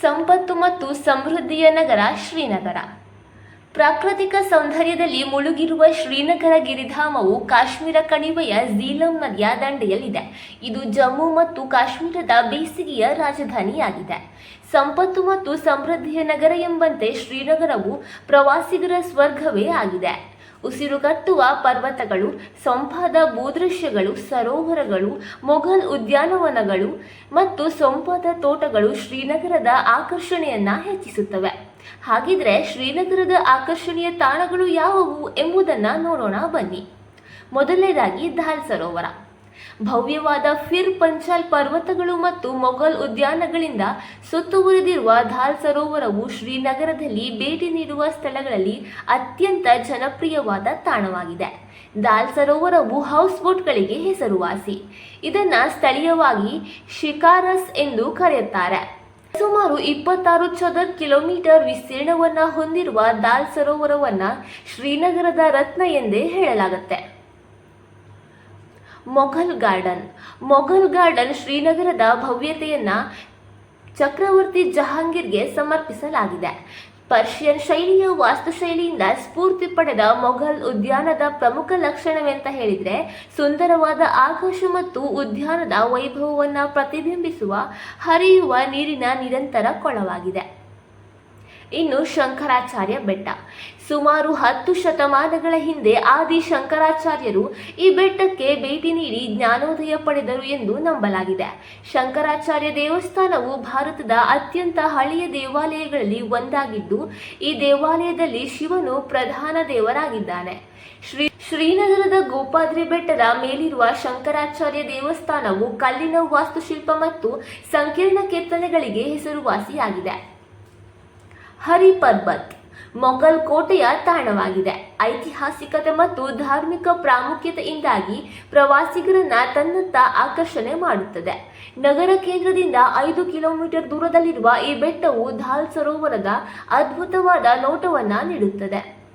ಸಂಪತ್ತು ಮತ್ತು ಸಮೃದ್ಧಿಯ ನಗರ ಶ್ರೀನಗರ. ಪ್ರಾಕೃತಿಕ ಸೌಂದರ್ಯದಲ್ಲಿ ಮುಳುಗಿರುವ ಶ್ರೀನಗರ ಗಿರಿಧಾಮವು ಕಾಶ್ಮೀರ ಕಣಿವೆಯ ಝೀಲಂ ನದಿಯ ದಂಡೆಯಲ್ಲಿದೆ. ಇದು ಜಮ್ಮು ಮತ್ತು ಕಾಶ್ಮೀರದ ಬೇಸಿಗೆಯ ರಾಜಧಾನಿಯಾಗಿದೆ. ಸಂಪತ್ತು ಮತ್ತು ಸಮೃದ್ಧಿಯ ನಗರ ಎಂಬಂತೆ ಶ್ರೀನಗರವು ಪ್ರವಾಸಿಗರ ಸ್ವರ್ಗವೇ ಆಗಿದೆ. ಉಸಿರುಗಟ್ಟುವ ಪರ್ವತಗಳು, ಸೊಂಪಾದ ಭೂದೃಶ್ಯಗಳು, ಸರೋವರಗಳು, ಮೊಘಲ್ ಉದ್ಯಾನವನಗಳು ಮತ್ತು ಸೊಂಪಾದ ತೋಟಗಳು ಶ್ರೀನಗರದ ಆಕರ್ಷಣೆಯನ್ನ ಹೆಚ್ಚಿಸುತ್ತವೆ. ಹಾಗಿದ್ರೆ ಶ್ರೀನಗರದ ಆಕರ್ಷಣೀಯ ತಾಣಗಳು ಯಾವುವು ಎಂಬುದನ್ನು ನೋಡೋಣ ಬನ್ನಿ. ಮೊದಲನೇದಾಗಿ ದಾಲ್ ಸರೋವರ. ಭವ್ಯವಾದ ಫಿರ್ ಪಂಚಾಲ್ ಪರ್ವತಗಳು ಮತ್ತು ಮೊಘಲ್ ಉದ್ಯಾನಗಳಿಂದ ಸುತ್ತುವರಿದಿರುವ ದಾಲ್ ಸರೋವರವು ಶ್ರೀನಗರದಲ್ಲಿ ಭೇಟಿ ನೀಡುವ ಸ್ಥಳಗಳಲ್ಲಿ ಅತ್ಯಂತ ಜನಪ್ರಿಯವಾದ ತಾಣವಾಗಿದೆ. ದಾಲ್ ಸರೋವರವು ಹೌಸ್ ಬೋಟ್ಗಳಿಗೆ ಹೆಸರುವಾಸಿ. ಇದನ್ನ ಸ್ಥಳೀಯವಾಗಿ ಶಿಕಾರಸ್ ಎಂದು ಕರೆಯುತ್ತಾರೆ. ಸುಮಾರು ಇಪ್ಪತ್ತಾರು ಚದರ ಕಿಲೋಮೀಟರ್ ವಿಸ್ತೀರ್ಣವನ್ನ ಹೊಂದಿರುವ ದಾಲ್ ಸರೋವರವನ್ನ ಶ್ರೀನಗರದ ರತ್ನ ಎಂದೇ ಹೇಳಲಾಗುತ್ತೆ. ಮೊಘಲ್ ಗಾರ್ಡನ್. ಮೊಘಲ್ ಗಾರ್ಡನ್ ಶ್ರೀನಗರದ ಭವ್ಯತೆಯನ್ನು ಚಕ್ರವರ್ತಿ ಜಹಾಂಗೀರ್ಗೆ ಸಮರ್ಪಿಸಲಾಗಿದೆ. ಪರ್ಷಿಯನ್ ಶೈಲಿಯ ವಾಸ್ತುಶೈಲಿಯಿಂದ ಸ್ಫೂರ್ತಿ ಪಡೆದ ಮೊಘಲ್ ಉದ್ಯಾನದ ಪ್ರಮುಖ ಲಕ್ಷಣವೆಂತ ಹೇಳಿದರೆ, ಸುಂದರವಾದ ಆಕಾಶ ಮತ್ತು ಉದ್ಯಾನದ ವೈಭವವನ್ನು ಪ್ರತಿಬಿಂಬಿಸುವ, ಹರಿಯುವ ನೀರಿನ ನಿರಂತರ ಕೊಳವಾಗಿದೆ. ಇನ್ನು ಶಂಕರಾಚಾರ್ಯ ಬೆಟ್ಟ. ಸುಮಾರು ಹತ್ತು ಶತಮಾನಗಳ ಹಿಂದೆ ಆದಿ ಶಂಕರಾಚಾರ್ಯರು ಈ ಬೆಟ್ಟಕ್ಕೆ ಭೇಟಿ ನೀಡಿ ಜ್ಞಾನೋದಯ ಪಡೆದರು ಎಂದು ನಂಬಲಾಗಿದೆ. ಶಂಕರಾಚಾರ್ಯ ದೇವಸ್ಥಾನವು ಭಾರತದ ಅತ್ಯಂತ ಹಳೆಯ ದೇವಾಲಯಗಳಲ್ಲಿ ಒಂದಾಗಿದ್ದು, ಈ ದೇವಾಲಯದಲ್ಲಿ ಶಿವನು ಪ್ರಧಾನ ದೇವರಾಗಿದ್ದಾನೆ. ಶ್ರೀ ಶ್ರೀನಗರದ ಗೋಪಾದ್ರಿ ಬೆಟ್ಟದ ಮೇಲಿರುವ ಶಂಕರಾಚಾರ್ಯ ದೇವಸ್ಥಾನವು ಕಲ್ಲಿನ ವಾಸ್ತುಶಿಲ್ಪ ಮತ್ತು ಸಂಕೀರ್ಣ ಕೆತ್ತನೆಗಳಿಗೆ ಹೆಸರುವಾಸಿಯಾಗಿದೆ. ಹರಿ ಪರ್ಬತ್ ಮೊಘಲ್ ಕೋಟೆಯ ತಾಣವಾಗಿದೆ. ಐತಿಹಾಸಿಕತೆ ಮತ್ತು ಧಾರ್ಮಿಕ ಪ್ರಾಮುಖ್ಯತೆಯಿಂದಾಗಿ ಪ್ರವಾಸಿಗರನ್ನ ತನ್ನತ್ತ ಆಕರ್ಷಣೆ ಮಾಡುತ್ತದೆ. ನಗರ ಕೇಂದ್ರದಿಂದ ಐದು ಕಿಲೋಮೀಟರ್ ದೂರದಲ್ಲಿರುವ ಈ ಬೆಟ್ಟವು ಧಾಲ್ ಸರೋವರದ ಅದ್ಭುತವಾದ ನೋಟವನ್ನ ನೀಡುತ್ತದೆ.